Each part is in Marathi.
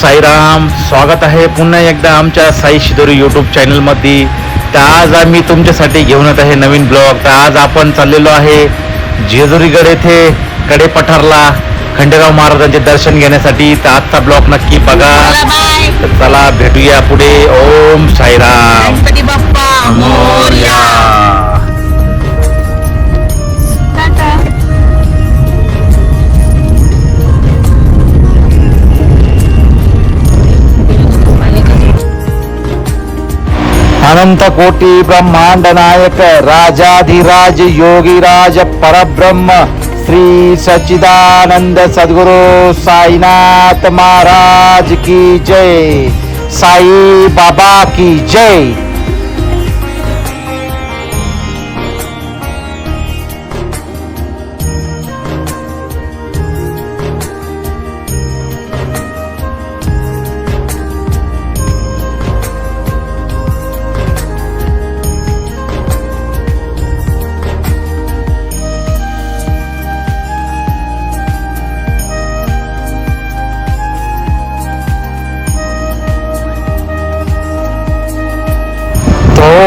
साईराम स्वागत आहे पुन्हा एकदा आमच्या साई शिदोरी यूट्यूब चॅनलमध्ये तर आज आम्ही तुमच्यासाठी घेऊन येत आहे नवीन ब्लॉग. तर आज आपण चाललेलो आहे जेजुरीगड येथे कडे पठारला खंडेराव महाराजांचे दर्शन घेण्यासाठी. तर आजचा ब्लॉग नक्की बघा. तर चला भेटूया पुढे. ओम साईराम. बाप्पा. मोरया. अनंत कोटी ब्रह्मांड नायक राजाधिराज योगीराज परब्रह्म श्री सच्चिदानंद सद्गुरु साईनाथ महाराज की जय साई बाबा की जय।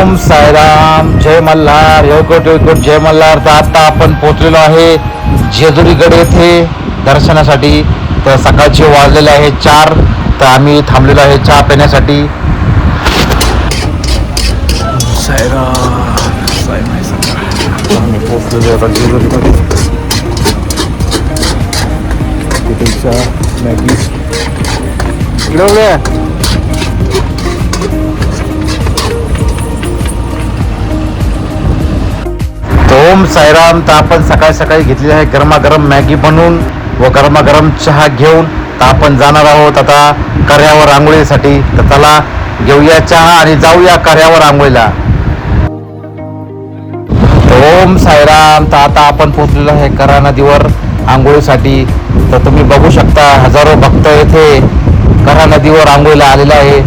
ओम साईराम जय मल्हार योगोट योगोट जय मल्हार. तर आत्ता आपण पोचलेलो आहे जेजुरीगड येथे दर्शनासाठी. तर सकाळचे वाजलेले आहे चार. तर आम्ही थांबलेलो आहे चहा पिण्यासाठी. पोचलेलो आता जेजुरीमध्ये मॅगी ओम साईराम तर आपण सकाळी सकाळी घेतलेली आहे गरमागरम मॅगी बनवून व गरमागरम चहा घेऊन. तर आपण जाणार आहोत आता कर्यावर आंघोळीसाठी तर चला घेऊया चहा आणि जाऊया कर्यावर आंघोळीला ओम साईराम तर आता आपण पोहोचलेलो आहे करा नदीवर आंघोळीसाठी तर तुम्ही बघू शकता हजारो भक्त येथे करा नदीवर आंघोळीला आलेला आहे.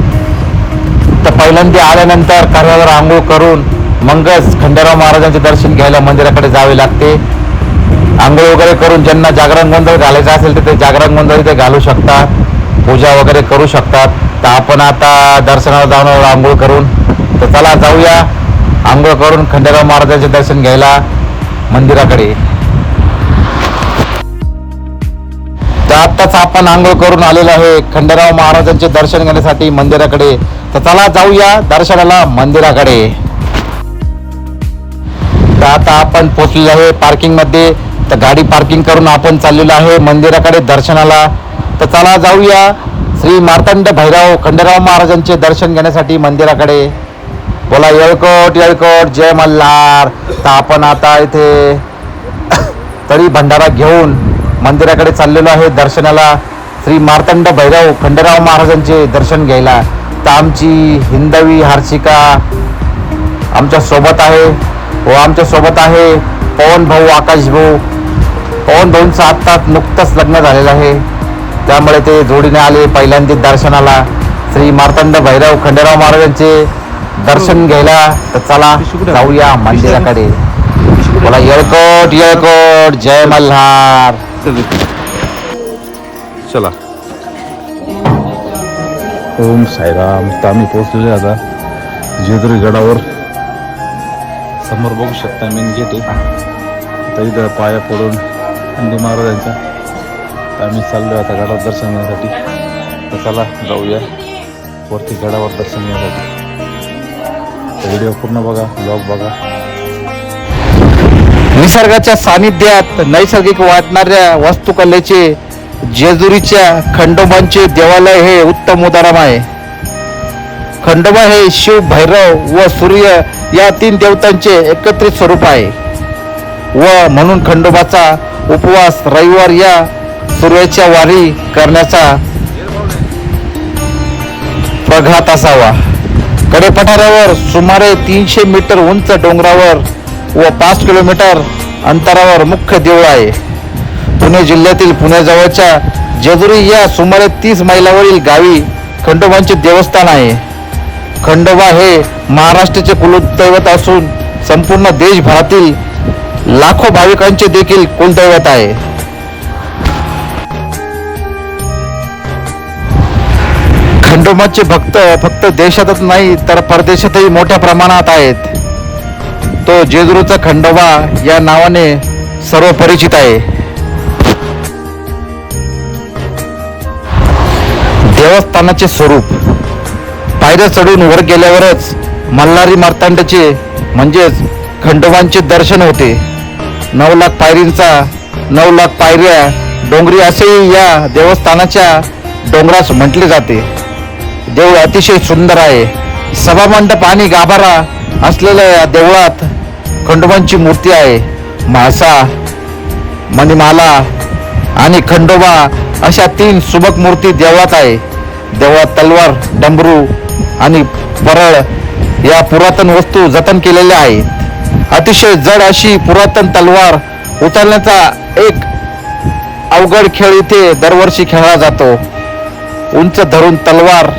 तर पहिल्यांदा आल्यानंतर कार्यावर आंघोळ करून मगच खंडेराव महाराजांचे दर्शन घ्यायला मंदिराकडे जावे लागते. आंघोळ वगैरे करून ज्यांना जागरण गोंधळ घालायचा असेल तर ते जागरण गोंधळ ते घालू शकतात. पूजा वगैरे करू शकतात. तर आपण आता दर्शनाला जाऊन आंघोळ करून. तर चला जाऊया. आंघोळ करून खंडेराव महाराजांचे दर्शन घ्यायला मंदिराकडे. तर आत्ताच आपण आंघोळ करून आलेलो आहे. खंडेराव महाराजांचे दर्शन घेण्यासाठी मंदिराकडे. तर चला जाऊया दर्शनाला मंदिराकडे. तर आता आपण पोचलेलो आहे पार्किंगमध्ये. तर गाडी पार्किंग करून आपण चाललेलो आहे मंदिराकडे दर्शनाला. तर चला जाऊया. श्री मार्तंड भैरव खंडेराव महाराजांचे दर्शन घेण्यासाठी मंदिराकडे. बोला येळकोट येळकोट जय मल्हार. तर आपण आता इथे तरी भंडारा घेऊन मंदिराकडे चाललेलो आहे दर्शनाला. श्री मार्तंड भैरव खंडेराव महाराजांचे दर्शन घ्यायला. तर आमची हिंदवी हर्षिका आमच्यासोबत आहे. हो, व आमच्यासोबत आहे पवन भाऊ आकाश भाऊ. पवन भाऊंचं आत्ताच नुकतंच लग्न झालेलं आहे. त्यामुळे ते जोडीने आले पहिल्यांदा दर्शनाला. श्री मार्तंड भैरव खंडेराव महाराजांचे दर्शन घ्यायला. तर चला जाऊया मंदिराकडे. बोला येळकोट येळकोट. जय मल्हार. चला. ओम साईराम. तर आम्ही पोहोचलेले आता. जेजुरी गडावर. समोर बघू शकता मेन गेट आहे. इथं पाया पडून हिंदू महाराजांच्या तर आम्ही चाललो आता गडावर दर्शन घेण्यासाठी. तर चला जाऊया वरती गडावर दर्शन घेण्यासाठी. तर व्हिडिओ पूर्ण बघा ब्लॉग बघा. निसर्गाच्या सानिध्यात नैसर्गिक वाटणाऱ्या वास्तुकलेचे जेजुरीच्या खंडोबांचे देवालय हे उत्तम उदाहरण आहे. खंडोबा हे शिव भैरव व सूर्य या तीन देवतांचे एकत्रित स्वरूप आहे. व म्हणून खंडोबाचा उपवास रविवार या सूर्याच्या वारी करण्याचा प्रघात असावा. कडेपठारावर सुमारे तीनशे मीटर उंच डोंगरावर व पाच किलोमीटर अंतरावर मुख्य देऊळ आहे. पुणे जिल्ह्यातील पुण्याजवळच्या जेजुरी या सुमारे तीस मैलावरील गावी खंडोबांचे देवस्थान आहे. खंडोबा हे महाराष्ट्राचे कुलदैवत असून संपूर्ण देशभरातील लाखो भाविकांचे देखील कुलदैवत आहे. खंडोबाचे भक्त फक्त देशातच नाही तर परदेशातही मोठ्या प्रमाणात आहेत. तो जेजुरूचा खंडोबा या नावाने सर्व परिचित आहे. देवस्थानाचे स्वरूप पायऱ्या चढून वर गेल्यावरच मल्हारी मार्तांडाचे म्हणजेच खंडोबांचे दर्शन होते. नऊ लाख पायरींचा नऊ लाख पायऱ्या डोंगरी असेही या देवस्थानाच्या डोंगरास म्हटले जाते. देऊळ अतिशय सुंदर आहे. सभामंडप आणि गाभारा असलेल्या या देवळात खंडोबांची मूर्ती आहे. म्हासा मणिमाला आणि खंडोबा अशा तीन सुबक मूर्ती देवळात आहे. देवळात तलवार डमरू आणि परळ या पुरातन वस्तू जतन केलेल्या आहेत अतिशय जड अशी पुरातन तलवार उचलण्याचा एक अवघड खेळ इथे दरवर्षी खेळला जातो. उंच धरून तलवार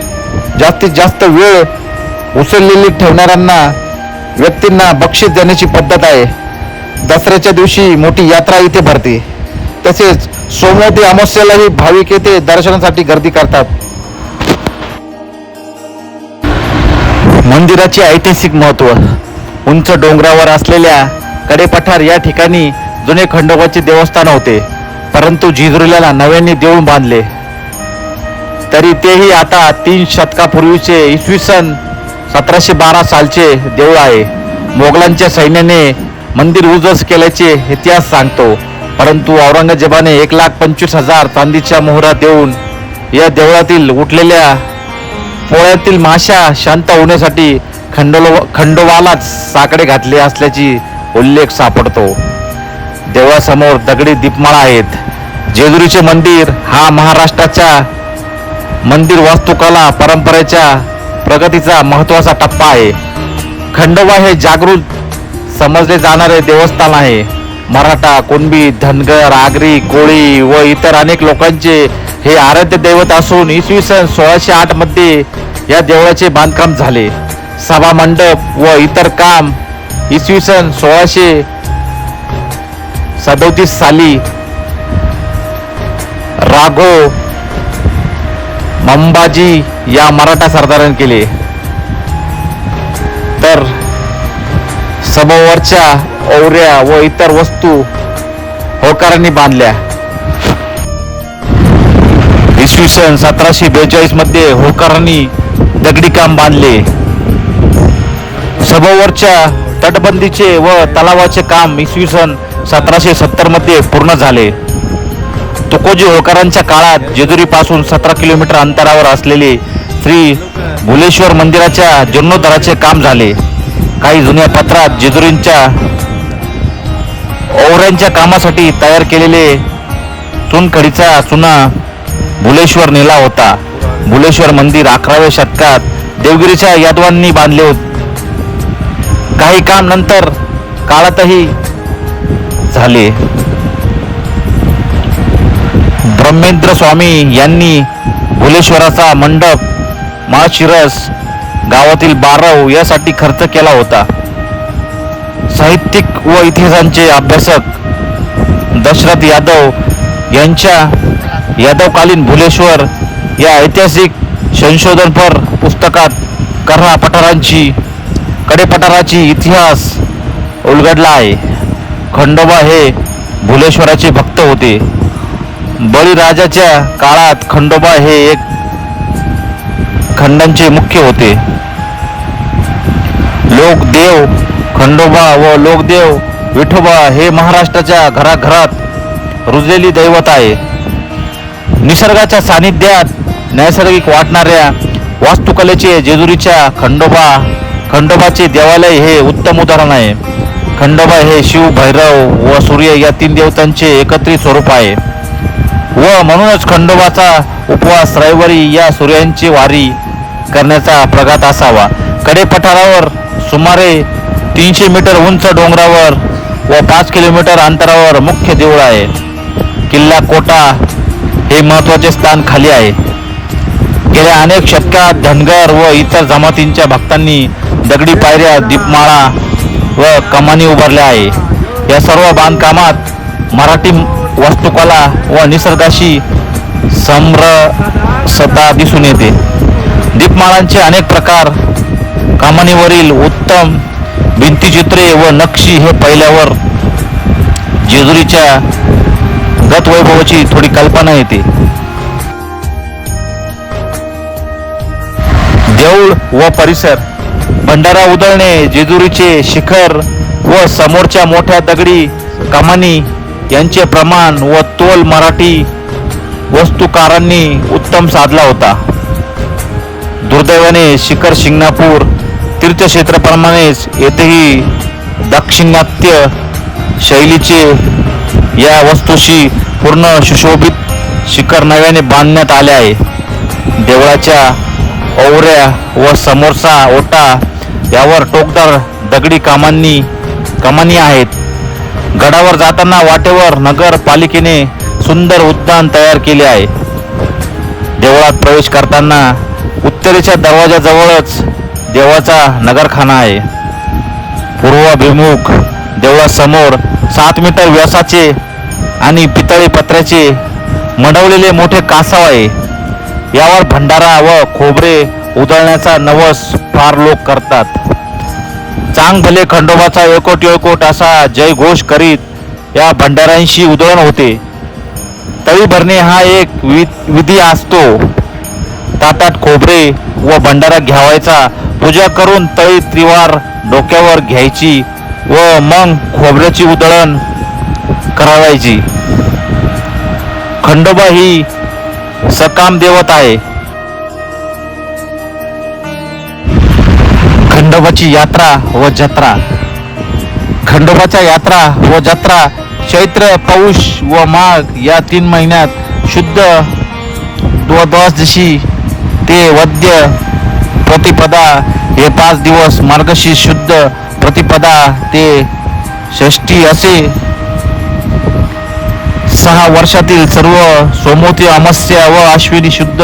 जास्तीत जास्त वेळ उचललेली ठेवणाऱ्यांना व्यक्तींना बक्षीस देण्याची पद्धत आहे. दसऱ्याच्या दिवशी मोठी यात्रा इथे भरते. तसेच सोमवती अमावस्येलाही भाविक येथे दर्शनासाठी गर्दी करतात. मंदिराचे ऐतिहासिक महत्त्व. उंच डोंगरावर असलेल्या कडेपठार या ठिकाणी जुने खंडोबाचे देवस्थान होते. परंतु जिजुरीला नव्याने देऊळ बांधले. तरी तेही आता तीन शतकापूर्वीचे इसवी सन सतराशे बारा सालचे देऊळ आहे. मोगलांच्या सैन्याने मंदिर उजस केल्याचे इतिहास सांगतो. परंतु औरंगजेबाने एक लाख पंचवीस हजार चांदीच्या मोहरा देऊन या देवळातील उठलेल्या पोळ्यातील माशा शांत होण्यासाठी खंडोलो खंडोवालाच साकडे घातले असल्याची उल्लेख सापडतो. देवळासमोर दगडी दीपमाळा आहेत. जेजुरीचे मंदिर हा महाराष्ट्राच्या मंदिर वास्तुकला परंपरेच्या प्रगतीचा महत्त्वाचा टप्पा आहे. खंडोबा हे जागृत समजले जाणारे देवस्थान आहे. मराठा कुणबी धनगर आगरी कोळी व इतर अनेक लोकांचे हे आराध्य दैवत असून इसवी सन सोळाशे आठमध्ये या देवळाचे बांधकाम झाले. सभा मंडप व इतर काम इसवी सन सोळाशे सदोतीस साली राघो मंबाजी या मराठा सरदाराने केले. तर सभोवरच्या ओवऱ्या व इतर वस्तू होकारांनी बांधल्या. इसवी सन सतराशे बेचाळीसमध्ये होकारांनी दगडी काम बांधले. सभोवरच्या तटबंदीचे व तलावाचे काम इसवी सन सतराशे सत्तरमध्ये पूर्ण झाले. तुकोजी होकारांच्या काळात जेजुरीपासून सतरा किलोमीटर अंतरावर असलेले श्री भुलेश्वर मंदिराच्या जीर्णोद्धाराचे काम झाले. काही जुन्या पत्रात जेजुरींच्या ओवऱ्यांच्या कामासाठी तयार केलेले चुनखडीचा चुना भुलेश्वर नेला होता. भुलेश्वर मंदिर अकराव्या शतकात देवगिरीच्या यादवांनी बांधले होते. काही काम नंतर काळातही झाले. ब्रह्मेंद्र स्वामी यांनी भुलेश्वराचा मंडप माळशिरस गावातील बारव यासाठी खर्च केला होता. साहित्यिक व इतिहासांचे अभ्यासक दशरथ यादव यांच्या यादवकालीन भुलेश्वर या ऐतिहासिक संशोधनपर पुस्तकात कर्णा पठारांची कडेपठाराची इतिहास उलगडला आहे. खंडोबा हे भुलेश्वराचे भक्त होते. बळीराजाच्या काळात खंडोबा हे एक खंडांचे मुख्य होते. लोकदेव खंडोबा व लोकदेव विठोबा हे महाराष्ट्राच्या घराघरात रुजलेली दैवत आहे. निसर्गाच्या सानिध्यात नैसर्गिक वाटणाऱ्या वास्तुकलेचे जेजुरीच्या खंडोबा खंडोबाचे देवालय हे उत्तम उदाहरण आहे. खंडोबा हे शिव भैरव व सूर्य या तीन देवतांचे एकत्रित स्वरूप आहे. व म्हणूनच खंडोबाचा उपवास रविवारी या सूर्यांची वारी करण्याचा प्रघात असावा. कडेपठारावर सुमारे तीनशे मीटर उंच डोंगरावर व पाच किलोमीटर अंतरावर मुख्य देऊळ आहे. किल्ला कोटा हे महत्त्वाचे स्थान खाली आहे. गेल्या अनेक शतकात धनगर व इतर जमातींच्या भक्तांनी दगडी पायऱ्या दीपमाळा व कमानी उभारल्या आहे. या सर्व बांधकामात मराठी वास्तुकला व निसर्गाशी समरसता दिसून येते. दीपमाळांचे अनेक प्रकार कमानीवरील उत्तम भिंतीचित्रे व नक्षी हे पहिल्यावर जेजुरीच्या गत वैभवाची थोडी कल्पना येते. देऊळ व परिसर भंडारा उधळणे जेजुरीचे शिखर व समोरच्या मोठ्या दगडी कमानी यांचे प्रमाण व तोल मराठी वस्तुकारांनी उत्तम साधला होता. दुर्दैवाने शिखर शिंगणापूर तीर्थक्षेत्राप्रमाणेच येथेही दाक्षिणात्य शैलीचे या वस्तूशी पूर्ण सुशोभित शिखर नव्याने बांधण्यात आले आहे. देवळाच्या ओवऱ्या व समोरचा ओटा यावर टोकदार दगडी कामांनी कमानी आहेत. गडावर जाताना वाटेवर नगरपालिकेने सुंदर उद्यान तयार केले आहे. देवळात प्रवेश करताना उत्तरेच्या दरवाजाजवळच देवाचा नगरखाना आहे. पूर्वाभिमुख देवळासमोर सात मीटर व्यासाचे आणि पितळी पत्र्याचे मडवलेले मोठे कासव आहे. यावर भंडारा व खोबरे उधळण्याचा नवस फार लोक करतात. चांग भले खंडोबाचा एकोट एकोट असा जयघोष करीत या भंडाऱ्यांशी उधळण होते. तळी भरणे हा एक वि- विधी असतो. ताटात खोबरे व भंडारा घ्यावायचा. पूजा करून तळी त्रिवार डोक्यावर घ्यायची. व मग खोबऱ्याची उधळण करावायची खंडोबा ही सकाम देवत आहे. खंडोबाची यात्रा व जत्रा. खंडोबाच्या यात्रा व जत्रा चैत्र पौष व माघ या तीन महिन्यात शुद्ध द्वादशी ते वद्य प्रतिपदा हे पाच दिवस मार्गशीर्ष शुद्ध प्रतिपदा ते षष्टी असे सहा वर्षातील सर्व सोमवती अमास्या व अश्विनी शुद्ध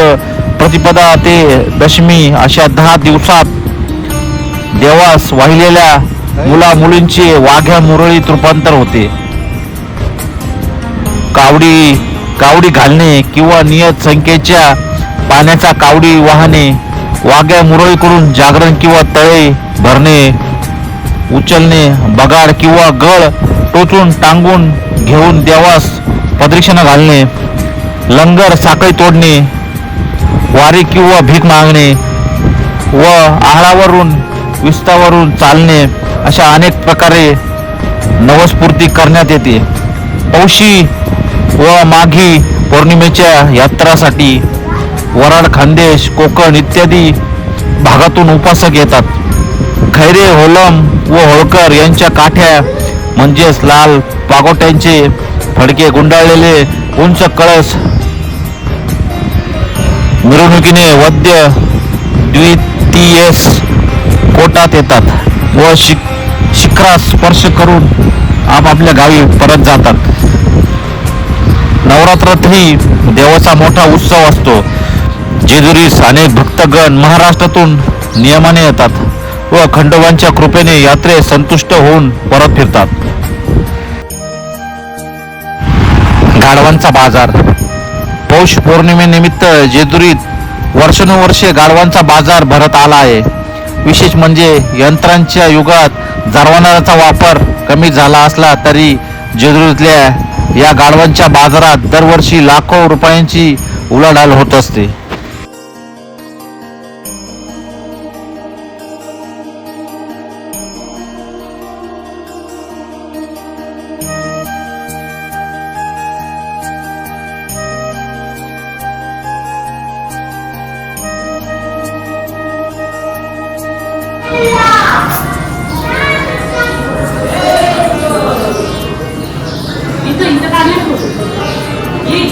प्रतिपदा ते दशमी अशा दहा दिवसात देवास वाहिलेल्या मुला मुलींचे वाघ्या मुरळीत रूपांतर होते. कावडी कावडी घालणे किंवा नियत संख्येच्या पाण्याचा कावडी वाहने वाघ्या मुरळीकडून जागरण किंवा तळे भरणे उचलणे बगाड किंवा गळ टोचून टांगून घेऊन देवास प्रदक्षिणा घालणे लंगर साखळी तोडणे वारी किंवा भीक मागणे व आहारावरून विस्तावरून चालणे अशा अनेक प्रकारे नवस्फूर्ती करण्यात येते. पौशी व माघी पौर्णिमेच्या यात्रासाठी वराड खानदेश कोकण इत्यादी भागातून उपासक येतात. खैरे होलम व होळकर यांच्या काठ्या म्हणजेच लाल पागोट्यांचे फडके गुंडाळलेले उंच कळस मिरवणुकीने वद्य द्वितीयस कोटात येतात व शिक शिखरास स्पर्श करून आपापल्या गावी परत जातात. नवरात्रातही देवाचा मोठा उत्सव असतो. जेजुरीस अनेक भक्तगण महाराष्ट्रातून नियमाने येतात. व खंडोबांच्या कृपेने यात्रे संतुष्ट होऊन परत फिरतात. गाढवांचा बाजार. पौष पौर्णिमेनिमित्त जेजुरीत वर्षानुवर्षे गाढवांचा बाजार भरत आला आहे. विशेष म्हणजे यंत्रांच्या युगात जारवणाराचा वापर कमी झाला असला तरी जेजुरीतल्या या गाढवांच्या बाजारात दरवर्षी लाखो रुपयांची उलाढाल होत असते.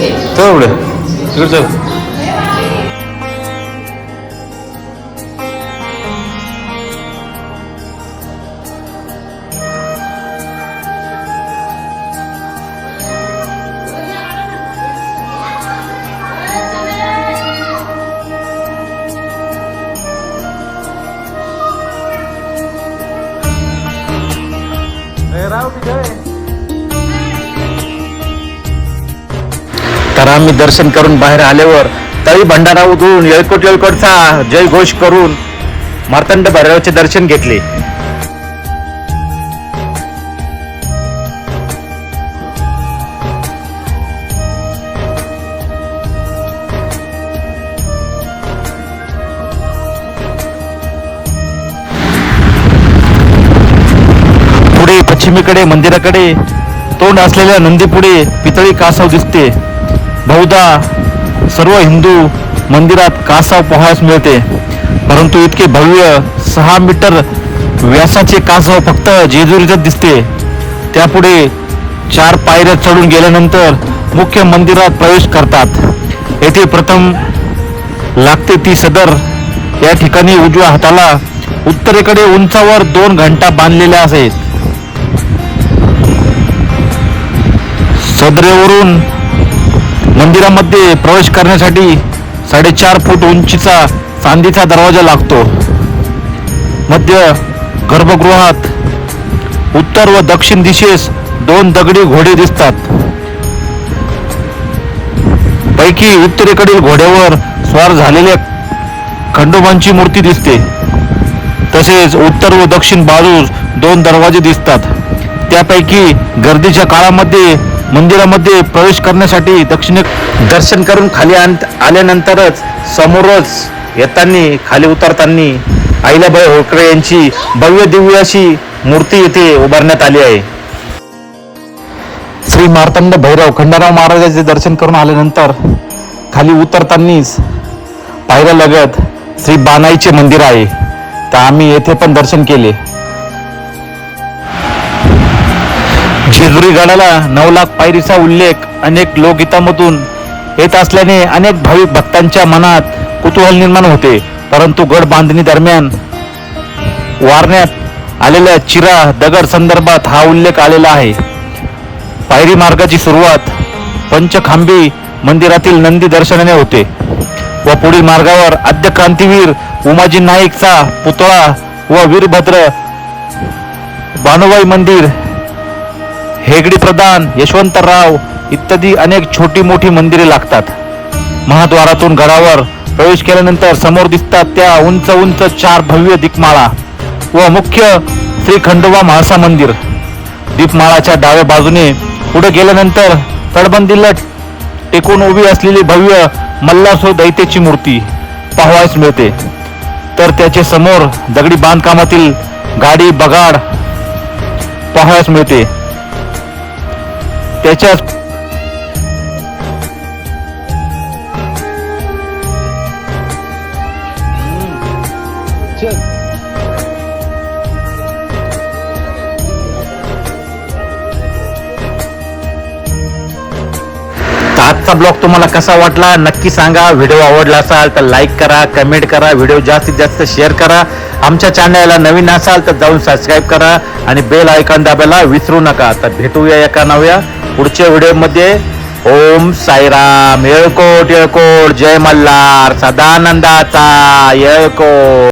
들어 그래 그렇죠 Hey, Raul, be there. आम्ही दर्शन करून बाहेर आल्यावर तळी भंडारा उधळून येळकोट येळकोटचा जय घोष करून मार्तंड भैरवाचे दर्शन घेतले. पुढे पश्चिमेकडे मंदिराकडे तोंड असलेल्या नंदीपुढे पितळी कासव दिसते. बहुधा सर्व हिंदू मंदिरात कासव पोहायस मिळते. परंतु इतके भव्य सहा मीटर व्यासाचे कासव फक्त जेजुरीतच दिसते. त्यापुढे चार पायऱ्या चढून गेल्यानंतर मुख्य मंदिरात प्रवेश करतात. येथे प्रथम लागते ती सदर. या ठिकाणी उजव्या हाताला उत्तरेकडे उंचावर दोन घंटा बांधलेल्या आहेत. सदरेवरून मंदिरामध्ये प्रवेश करण्यासाठी साडेचार फूट उंचीचा चांदीचा दरवाजा लागतो. मध्य गर्भगृहात उत्तर व दक्षिण दिशेस दोन दगडी घोडे दिसतात. पैकी उत्तरेकडील घोड्यावर स्वार झालेल्या खंडोबांची मूर्ती दिसते. तसेच उत्तर व दक्षिण बाजूस दोन दरवाजे दिसतात. त्यापैकी गर्दीच्या काळामध्ये मंदिरामध्ये प्रवेश करण्यासाठी दक्षिणे दर्शन करून खाली आण- आल्यानंतरच समोरच येताना खाली उतरताना अहिल्याबाई होळकरे यांची भव्य दिव्य अशी मूर्ती येथे उभारण्यात आली आहे. श्री मार्तंड भैरव खंडाराव महाराजाचे दर्शन करून आल्यानंतर खाली उतरतानीच पायऱ्यालगत श्री बानाईचे मंदिर आहे. तर आम्ही येथे पण दर्शन केले. जेजुरी गडाला नऊ लाख पायरीचा उल्लेख अनेक लोकगीतामधून येत असल्याने अनेक भाविक भक्तांच्या मनात कुतूहल निर्माण होते. परंतु गड बांधणी दरम्यान वारण्यात आलेल्या चिरा दगड संदर्भात हा उल्लेख आलेला आहे. पायरी मार्गाची सुरुवात पंचखांबी मंदिरातील नंदी दर्शनाने होते व पुढील मार्गावर आद्य क्रांतीवीर उमाजी नाईकचा पुतळा व वीरभद्र बानुबाई मंदिर हेगडी प्रधान यशवंतराव इत्यादी अनेक छोटी मोठी मंदिरे लागतात. महाद्वारातून घरावर प्रवेश केल्यानंतर समोर दिसतात त्या उंच उंच चार भव्य दीपमाळा व मुख्य श्री खंडोबा म्हाळसा मंदिर. दीपमाळाच्या डाव्या बाजूने पुढे गेल्यानंतर तडबंदीला टेकून उभी असलेली भव्य मल्लासो दैत्याची मूर्ती पाहावयास मिळते. तर त्याचे समोर दगडी बांधकामातील गाडी बगाड पाहावयास मिळते. त्याच्यात आजचा ब्लॉग तुम्हाला कसा वाटला? नक्की सांगा. व्हिडिओ आवडला असाल तर लाईक करा कमेंट करा व्हिडिओ जास्तीत जास्त शेअर करा. आमच्या चॅनलला नवीन असाल तर जाऊन सबस्क्राईब करा आणि बेल आयकॉन दाबायला विसरू नका. तर भेटूया एका नव्या पुढच्या व्हिडिओमध्ये ओम साईराम येळकोट येळकोट जय मल्हार सदानंदाचा येळकोट.